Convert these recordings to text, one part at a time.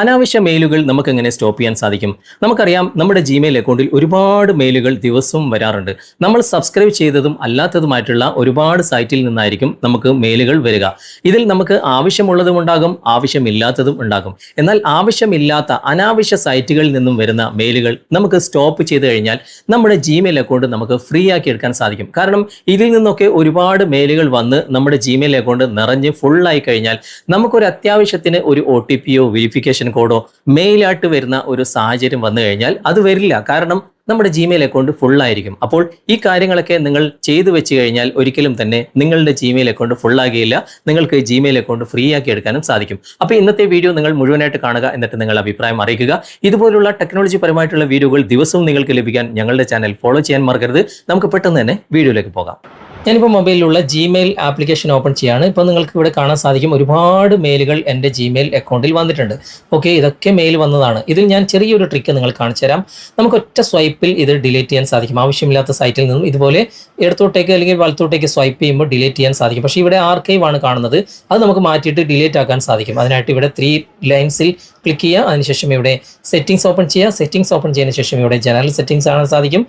അനാവശ്യ മെയിലുകൾ നമുക്ക് എങ്ങനെ സ്റ്റോപ്പ് ചെയ്യാൻ സാധിക്കും? നമുക്കറിയാം നമ്മുടെ ജിമെയിൽ അക്കൗണ്ടിൽ ഒരുപാട് മെയിലുകൾ ദിവസവും വരാറുണ്ട്. നമ്മൾ സബ്സ്ക്രൈബ് ചെയ്തതും അല്ലാത്തതുമായിട്ടുള്ള ഒരുപാട് സൈറ്റിൽ നിന്നായിരിക്കും നമുക്ക് മെയിലുകൾ വരിക. ഇതിൽ നമുക്ക് ആവശ്യമുള്ളതും ഉണ്ടാകും ആവശ്യമില്ലാത്തതും ഉണ്ടാകും. എന്നാൽ ആവശ്യമില്ലാത്ത അനാവശ്യ സൈറ്റുകളിൽ നിന്നും വരുന്ന മെയിലുകൾ നമുക്ക് സ്റ്റോപ്പ് ചെയ്ത് കഴിഞ്ഞാൽ നമ്മുടെ ജിമെയിൽ അക്കൗണ്ട് നമുക്ക് ഫ്രീ ആക്കി എടുക്കാൻ സാധിക്കും. കാരണം ഇതിൽ നിന്നൊക്കെ ഒരുപാട് മെയിലുകൾ വന്ന് നമ്മുടെ ജിമെയിൽ അക്കൗണ്ട് നിറഞ്ഞ് ഫുള്ളായി കഴിഞ്ഞാൽ നമുക്കൊരു അത്യാവശ്യത്തിന് ഒരു ഒ ടി പിയോ വെരിഫിക്കേഷൻ കോഡോ മെയിലായിട്ട് വരുന്ന ഒരു സാഹചര്യം വന്നു കഴിഞ്ഞാൽ അത് വരില്ല. കാരണം നമ്മുടെ ജിമെയിൽ അക്കൗണ്ട് ഫുൾ ആയിരിക്കും. അപ്പോൾ ഈ കാര്യങ്ങളൊക്കെ നിങ്ങൾ ചെയ്തു വെച്ച് കഴിഞ്ഞാൽ ഒരിക്കലും തന്നെ നിങ്ങളുടെ ജിമെയിൽ അക്കൗണ്ട് ഫുൾ ആകുകയില്ല. നിങ്ങൾക്ക് ജിമെയിൽ അക്കൗണ്ട് ഫ്രീ ആക്കി എടുക്കാനും സാധിക്കും. അപ്പോൾ ഇന്നത്തെ വീഡിയോ നിങ്ങൾ മുഴുവനായിട്ട് കാണുക എന്നിട്ട് നിങ്ങളുടെ അഭിപ്രായം അറിയിക്കുക. ഇതുപോലുള്ള ടെക്നോളജി പരമായിട്ടുള്ള വീഡിയോകൾ ദിവസവും നിങ്ങൾക്ക് ലഭിക്കാൻ ഞങ്ങളുടെ ചാനൽ ഫോളോ ചെയ്യാൻ മറക്കരുത്. നമുക്ക് പെട്ടെന്ന് തന്നെ വീഡിയോയിലേക്ക് പോകാം. ഞാനിപ്പോൾ മൊബൈലിലുള്ള ജിമെയിൽ ആപ്ലിക്കേഷൻ ഓപ്പൺ ചെയ്യാണ്. ഇപ്പോൾ നിങ്ങൾക്ക് ഇവിടെ കാണാൻ സാധിക്കും ഒരുപാട് മെയിലുകൾ എന്റെ ജിമെയിൽ അക്കൗണ്ടിൽ വന്നിട്ടുണ്ട്. ഓക്കെ ഇതൊക്കെ മെയിൽ വന്നതാണ്. ഇതിൽ ഞാൻ ചെറിയൊരു ട്രിക്ക് നിങ്ങൾ കാണിച്ചു തരാം. നമുക്ക് ഒറ്റ സ്വൈപ്പിൽ ഇത് ഡിലീറ്റ് ചെയ്യാൻ സാധിക്കും. ആവശ്യമില്ലാത്ത സൈറ്റിൽ നിന്നും ഇതുപോലെ ഇടത്തോട്ടേക്ക് അല്ലെങ്കിൽ വലത്തോട്ടേക്ക് സ്വൈപ്പ് ചെയ്യുമ്പോൾ ഡിലീറ്റ് ചെയ്യാൻ സാധിക്കും. പക്ഷേ ഇവിടെ ആർക്കൈവ് ആണ് കാണുന്നത്. അത് നമുക്ക് മാറ്റിയിട്ട് ഡിലീറ്റ് ആക്കാൻ സാധിക്കും. അതിനായിട്ട് ഇവിടെ ത്രീ ലൈൻസിൽ ക്ലിക്ക് ചെയ്യുക. അതിനുശേഷം ഇവിടെ സെറ്റിംഗ്സ് ഓപ്പൺ ചെയ്യുക. സെറ്റിംഗ്സ് ഓപ്പൺ ചെയ്തതിന് ശേഷം ഇവിടെ ജനറൽ സെറ്റിംഗ്സ് കാണാൻ സാധിക്കും.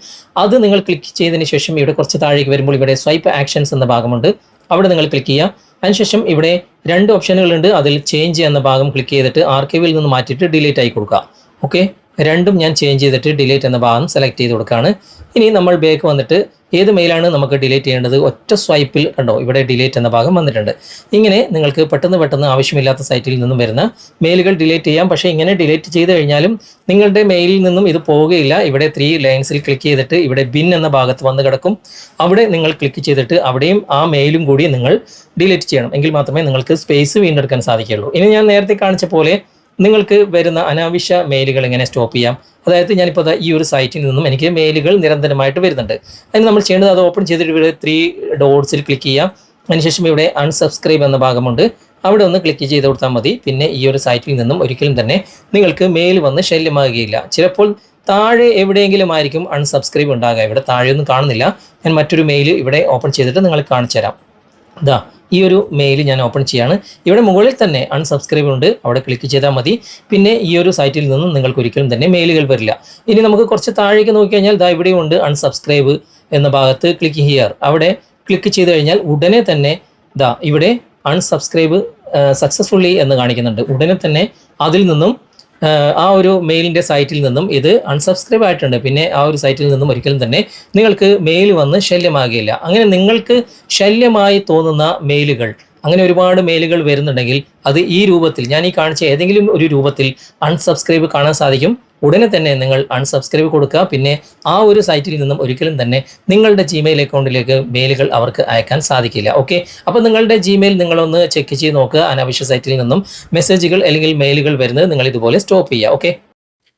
അത് നിങ്ങൾ ക്ലിക്ക് ചെയ്തതിന് ശേഷം ഇവിടെ കുറച്ച് താഴേക്ക് വരുമ്പോൾ ഇവിടെ സ്വൈപ്പ് ആക്ഷൻസ് എന്ന ഭാഗമുണ്ട്. അവിടെ നിങ്ങൾ ക്ലിക്ക് ചെയ്യുക. അതിനുശേഷം ഇവിടെ രണ്ട് ഓപ്ഷനുകളുണ്ട് അതിൽ ചേഞ്ച് എന്ന ഭാഗം ക്ലിക്ക് ചെയ്തിട്ട് ആർക്കൈവിൽ നിന്ന് മാറ്റിയിട്ട് ഡിലീറ്റ് ആയി കൊടുക്കുക. ഓക്കെ രണ്ടും ഞാൻ ചേഞ്ച് ചെയ്തിട്ട് ഡിലീറ്റ് എന്ന ഭാഗം സെലക്ട് ചെയ്ത് കൊടുക്കുകയാണ്. ഇനി നമ്മൾ ബാക്ക് വന്നിട്ട് ഏത് മെയിലാണ് നമുക്ക് ഡിലീറ്റ് ചെയ്യേണ്ടത്? ഒറ്റ സ്വൈപ്പിൽ കണ്ടോ? ഇവിടെ ഡിലീറ്റ് എന്ന ഭാഗം വന്നിട്ടുണ്ട്. ഇങ്ങനെ നിങ്ങൾക്ക് പെട്ടെന്ന് പെട്ടെന്ന് ആവശ്യമില്ലാത്ത സൈറ്റിൽ നിന്നും വരുന്ന മെയിലുകൾ ഡിലീറ്റ് ചെയ്യാം. പക്ഷേ ഇങ്ങനെ ഡിലീറ്റ് ചെയ്ത് കഴിഞ്ഞാലും നിങ്ങളുടെ മെയിലിൽ നിന്നും ഇത് പോവുകയില്ല. ഇവിടെ ത്രീ ലൈൻസിൽ ക്ലിക്ക് ചെയ്തിട്ട് ഇവിടെ ബിൻ എന്ന ഭാഗത്ത് വന്ന് കിടക്കും. അവിടെ നിങ്ങൾ ക്ലിക്ക് ചെയ്തിട്ട് അവിടെയും ആ മെയിലും കൂടി നിങ്ങൾ ഡിലീറ്റ് ചെയ്യണം. എങ്കിൽ മാത്രമേ നിങ്ങൾക്ക് സ്പേസ് വീണ്ടെടുക്കാൻ സാധിക്കുകയുള്ളൂ. ഇനി ഞാൻ നേരത്തെ കാണിച്ച പോലെ നിങ്ങൾക്ക് വരുന്ന അനാവശ്യ മെയിലുകൾ എങ്ങനെ സ്റ്റോപ്പ് ചെയ്യാം? അതായത് ഞാനിപ്പോൾ ഈ ഒരു സൈറ്റിൽ നിന്നും എനിക്ക് മെയിലുകൾ നിരന്തരമായിട്ട് വരുന്നുണ്ട്. അതിന് നമ്മൾ ചെയ്യേണ്ടത് അത് ഓപ്പൺ ചെയ്തിട്ട് ഇവിടെ ത്രീ ഡോട്ട്സിൽ ക്ലിക്ക് ചെയ്യാം. അതിനുശേഷം ഇവിടെ അൺസബ്സ്ക്രൈബ് എന്ന ഭാഗമുണ്ട്. അവിടെ ഒന്ന് ക്ലിക്ക് ചെയ്ത് കൊടുത്താൽ മതി. പിന്നെ ഈ ഒരു സൈറ്റിൽ നിന്നും ഒരിക്കലും തന്നെ നിങ്ങൾക്ക് മെയിൽ വന്ന് ശല്യമാകുകയില്ല. ചിലപ്പോൾ താഴെ എവിടെയെങ്കിലും ആയിരിക്കും അൺസബ്സ്ക്രൈബ് ഉണ്ടാകുക. ഇവിടെ താഴെയൊന്നും കാണുന്നില്ല. ഞാൻ മറ്റൊരു മെയിൽ ഇവിടെ ഓപ്പൺ ചെയ്തിട്ട് നിങ്ങൾക്ക് കാണിച്ചു തരാം ഇതാ ഈ ഒരു മെയിൽ ഞാൻ ഓപ്പൺ ചെയ്യാണ്. ഇവിടെ മുകളിൽ തന്നെ അൺസബ്സ്ക്രൈബ് ഉണ്ട്. അവിടെ ക്ലിക്ക് ചെയ്താൽ മതി. പിന്നെ ഈ ഒരു സൈറ്റിൽ നിന്നും നിങ്ങൾക്ക് ഒരിക്കലും തന്നെ മെയിലുകൾ വരില്ല. ഇനി നമുക്ക് കുറച്ച് താഴേക്ക് നോക്കി കഴിഞ്ഞാൽ ദാ ഇവിടെയും ഉണ്ട് അൺസബ്സ്ക്രൈബ് എന്ന ഭാഗത്ത് ക്ലിക്ക് ഹിയർ അവിടെ ക്ലിക്ക് ചെയ്ത് കഴിഞ്ഞാൽ ഉടനെ തന്നെ ദാ ഇവിടെ അൺസബ്സ്ക്രൈബ് സക്സസ്ഫുള്ളി എന്ന് കാണിക്കുന്നുണ്ട്. ഉടനെ തന്നെ അതിൽ നിന്നും ആ ഒരു മെയിലിന്റെ സൈറ്റിൽ നിന്നും ഇത് അൺസബ്സ്ക്രൈബ് ആയിട്ടുണ്ട്. പിന്നെ ആ ഒരു സൈറ്റിൽ നിന്നും ഒരിക്കലും തന്നെ നിങ്ങൾക്ക് മെയിൽ വന്ന് ശല്യമാകുകയില്ല അങ്ങനെ നിങ്ങൾക്ക് ശല്യമായി തോന്നുന്ന മെയിലുകൾ അങ്ങനെ ഒരുപാട് മെയിലുകൾ വരുന്നുണ്ടെങ്കിൽ അത് ഈ രൂപത്തിൽ ഞാൻ ഈ കാണിച്ച ഏതെങ്കിലും ഒരു രൂപത്തിൽ അൺസബ്സ്ക്രൈബ് കാണാൻ സാധിക്കും. ഉടനെ തന്നെ നിങ്ങൾ അൺസബ്സ്ക്രൈബ് കൊടുക്കുക. പിന്നെ ആ ഒരു സൈറ്റിൽ നിന്നും ഒരിക്കലും തന്നെ നിങ്ങളുടെ ജിമെയിൽ അക്കൗണ്ടിലേക്ക് മെയിലുകൾ അവർക്ക് അയക്കാൻ സാധിക്കില്ല. ഓക്കെ അപ്പോൾ നിങ്ങളുടെ ജിമെയിൽ നിങ്ങളൊന്ന് ചെക്ക് ചെയ്ത് നോക്കുക. അനാവശ്യ സൈറ്റിൽ നിന്നും മെസ്സേജുകൾ അല്ലെങ്കിൽ മെയിലുകൾ വരുന്നത് നിങ്ങൾ ഇതുപോലെ സ്റ്റോപ്പ് ചെയ്യുക. ഓക്കെ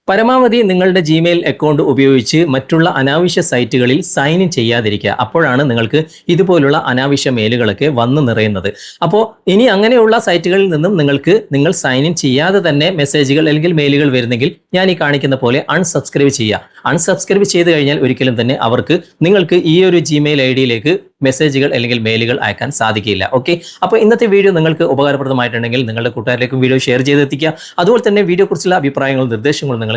പരമാവധി നിങ്ങളുടെ ജിമെയിൽ അക്കൗണ്ട് ഉപയോഗിച്ച് മറ്റുള്ള അനാവശ്യ സൈറ്റുകളിൽ സൈൻ ഇൻ ചെയ്യാതിരിക്കുക. അപ്പോഴാണ് നിങ്ങൾക്ക് ഇതുപോലുള്ള അനാവശ്യ മെയിലുകളൊക്കെ വന്നു നിറയുന്നത്. അപ്പോൾ ഇനി അങ്ങനെയുള്ള സൈറ്റുകളിൽ നിന്നും നിങ്ങൾക്ക് നിങ്ങൾ സൈൻ ഇൻ ചെയ്യാതെ തന്നെ മെസ്സേജുകൾ അല്ലെങ്കിൽ മെയിലുകൾ വരുന്നെങ്കിൽ ഞാൻ ഈ കാണിക്കുന്ന പോലെ അൺസബ്സ്ക്രൈബ് ചെയ്യുക. അൺസബ്സ്ക്രൈബ് ചെയ്ത് കഴിഞ്ഞാൽ ഒരിക്കലും തന്നെ അവർക്ക് നിങ്ങൾക്ക് ഈ ഒരു ജിമെയിൽ ഐ ഡിയിലേക്ക് മെസ്സേജുകൾ അല്ലെങ്കിൽ മെയിലുകൾ അയക്കാൻ സാധിക്കില്ല. ഓക്കെ അപ്പോൾ ഇന്നത്തെ വീഡിയോ നിങ്ങൾക്ക് ഉപകാരപ്രദമായിട്ടുണ്ടെങ്കിൽ നിങ്ങളുടെ കൂട്ടുകാരിലേക്കും വീഡിയോ ഷെയർ ചെയ്തെത്തിക്കുക. അതുപോലെ തന്നെ വീഡിയോ കുറിച്ചുള്ള അഭിപ്രായങ്ങളും നിർദ്ദേശങ്ങളും നിങ്ങൾ